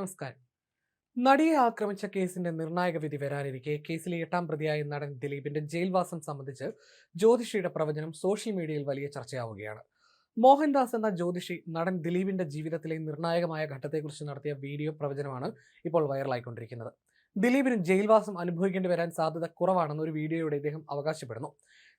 നമസ്കാരം. നടിയെ ആക്രമിച്ച കേസിന്റെ നിർണായക വിധി വരാനിരിക്കെ കേസിലെ എട്ടാം പ്രതിയായ നടൻ ദിലീപിന്റെ ജയിൽവാസം സംബന്ധിച്ച് ജ്യോതിഷിയുടെ പ്രവചനം സോഷ്യൽ മീഡിയയിൽ വലിയ ചർച്ചയാവുകയാണ്. മോഹൻദാസ് എന്ന ജ്യോതിഷി നടൻ ദിലീപിന്റെ ജീവിതത്തിലെ നിർണായകമായ ഘട്ടത്തെക്കുറിച്ച് നടത്തിയ വീഡിയോ പ്രവചനമാണ് ഇപ്പോൾ വൈറലായിക്കൊണ്ടിരിക്കുന്നത്. ദിലീപിന് ജയിൽവാസം അനുഭവിക്കേണ്ടി വരാൻ സാധ്യത കുറവാണെന്ന് ഒരു വീഡിയോയുടെ ഇദ്ദേഹം അവകാശപ്പെടുന്നു.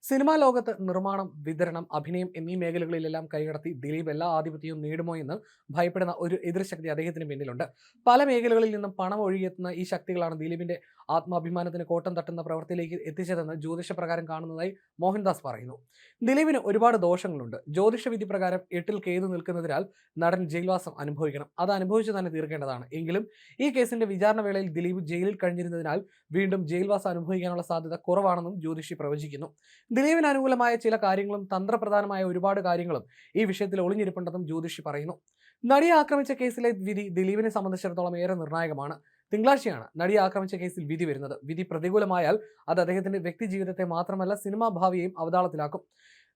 സിനിമാ ലോകത്ത് നിർമ്മാണം വിതരണം അഭിനയം എന്നീ മേഖലകളിലെല്ലാം കൈകടത്തി ദിലീപ് എല്ലാ ആധിപത്യവും നേടുമോ എന്ന് ഭയപ്പെടുന്ന ഒരു എതിർശക്തി അദ്ദേഹത്തിന് പിന്നിലുണ്ട്. പല മേഖലകളിൽ നിന്നും പണം ഒഴുകിയെത്തുന്ന ഈ ശക്തികളാണ് ദിലീപിന്റെ ആത്മാഭിമാനത്തിന് കോട്ടം തട്ടുന്ന പ്രവൃത്തിയിലേക്ക് എത്തിച്ചതെന്ന് ജ്യോതിഷപ്രകാരം കാണുന്നതായി മോഹൻദാസ് പറയുന്നു. ദിലീപിന് ഒരുപാട് ദോഷങ്ങളുണ്ട്. ജ്യോതിഷ വിധി പ്രകാരം എട്ടിൽ കേതു നിൽക്കുന്നതിനാൽ നടൻ ജയിൽവാസം അനുഭവിക്കണം. അത് അനുഭവിച്ചു തന്നെ തീർക്കേണ്ടതാണ്. എങ്കിലും ഈ കേസിന്റെ വിചാരണ വേളയിൽ ദിലീപ് ജയിലിൽ കഴിഞ്ഞിരുന്നതിനാൽ വീണ്ടും ജയിൽവാസം അനുഭവിക്കാനുള്ള സാധ്യത കുറവാണെന്നും ജ്യോതിഷി പ്രവചിക്കുന്നു. ദിലീപിന് അനുകൂലമായ ചില കാര്യങ്ങളും തന്ത്രപ്രധാനമായ ഒരുപാട് കാര്യങ്ങളും ഈ വിഷയത്തിൽ ഒളിഞ്ഞിരിപ്പുണ്ടെന്നും ജ്യോതിഷി പറയുന്നു. നടിയെ ആക്രമിച്ച കേസിലെ വിധി ദിലീപിനെ സംബന്ധിച്ചിടത്തോളം ഏറെ നിർണായകമാണ്. തിങ്കളാഴ്ചയാണ് നടിയെ ആക്രമിച്ച കേസിൽ വിധി വരുന്നത്. വിധി പ്രതികൂലമായാൽ അത് അദ്ദേഹത്തിന്റെ വ്യക്തി ജീവിതത്തെ മാത്രമല്ല സിനിമാ ഭാവിയെയും അവതാളത്തിലാക്കും.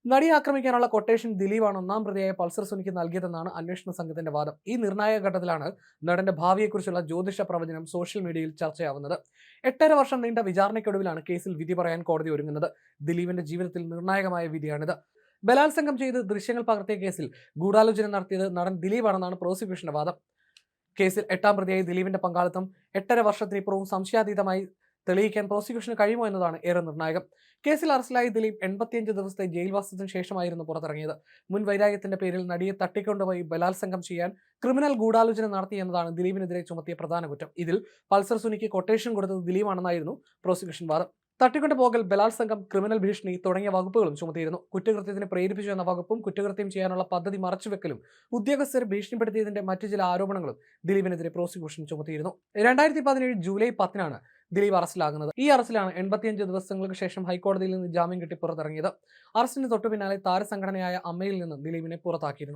നടിയെ ആക്രമിക്കാനുള്ള കൊട്ടേഷൻ ദിലീപാണ് ഒന്നാം പ്രതിയായ പൾസർ സുനിക്ക് നൽകിയതെന്നാണ് അന്വേഷണ സംഘത്തിന്റെ വാദം. ഈ നിർണായക ഘട്ടത്തിലാണ് നടന്റെ ഭാവിയെക്കുറിച്ചുള്ള ജ്യോതിഷ പ്രവചനം സോഷ്യൽ മീഡിയയിൽ ചർച്ചയാവുന്നത്. എട്ടര വർഷം നീണ്ട വിചാരണയ്ക്കൊടുവിലാണ് കേസിൽ വിധി പറയാൻ കോടതി ഒരുങ്ങുന്നത്. ദിലീപിന്റെ ജീവിതത്തിൽ നിർണായകമായ വിധിയാണിത്. ബലാത്സംഗം ചെയ്ത് ദൃശ്യങ്ങൾ പകർത്തിയ കേസിൽ ഗൂഢാലോചന നടത്തിയത് നടൻ ദിലീപാണെന്നാണ് പ്രോസിക്യൂഷന്റെ വാദം. കേസിൽ എട്ടാം പ്രതിയായി ദിലീപിന്റെ പങ്കാളിത്തം. എട്ടര വർഷത്തിനിപ്പുറവും സംശയാതീതമായി തെളിയിക്കാൻ പ്രോസിക്യൂഷന് കഴിയുമോ എന്നതാണ് ഏറെ നിർണായകം. കേസിൽ അറസ്റ്റിലായ ദിലീപ് എൺപത്തിയഞ്ച് ദിവസത്തെ ജയിൽവാസത്തിന് ശേഷമായിരുന്നു പുറത്തിറങ്ങിയത്. മുൻ വൈരാഗ്യത്തിന്റെ പേരിൽ നടിയെ തട്ടിക്കൊണ്ടുപോയി ബലാത്സംഗം ചെയ്യാൻ ക്രിമിനൽ ഗൂഢാലോചന നടത്തി എന്നതാണ് ദിലീപിനെതിരെ ചുമത്തിയ പ്രധാന കുറ്റം. ഇതിൽ പൾസർ സുനിക്ക് കൊട്ടേഷൻ കൊടുത്തത് ദിലീപാണെന്നായിരുന്നു പ്രോസിക്യൂഷൻ വാദം. തട്ടിക്കൊണ്ടുപോകൽ ബലാത്സംഗം ക്രിമിനൽ ഭീഷണി തുടങ്ങിയ വകുപ്പുകളും ചുമത്തിയിരുന്നു. കുറ്റകൃത്യത്തിന് പ്രേരിപ്പിച്ചു എന്ന വകുപ്പും കുറ്റകൃത്യം ചെയ്യാനുള്ള പദ്ധതി മറച്ചുവെക്കലും ഉദ്യോഗസ്ഥരെ ഭീഷണിപ്പെടുത്തിയതിന്റെ മറ്റു ചില ആരോപണങ്ങളും ദിലീപിനെതിരെ പ്രോസിക്യൂഷൻ ചുമത്തിയിരുന്നു. രണ്ടായിരത്തി പതിനേഴ് ജൂലൈ പത്തിനാണ് ദിലീപ് അറസ്റ്റിലാകുന്നത്. ഈ അറസ്റ്റിലാണ് എൺപത്തിയഞ്ച് ദിവസങ്ങൾക്ക് ശേഷം ഹൈക്കോടതിയിൽ നിന്ന് ജാമ്യം കിട്ടി പുറത്തിറങ്ങിയത്. അറസ്റ്റിന് തൊട്ടു പിന്നാലെ താരസംഘടനയായ അമ്മയിൽ നിന്ന് ദിലീപിനെ പുറത്താക്കിയിരുന്നു.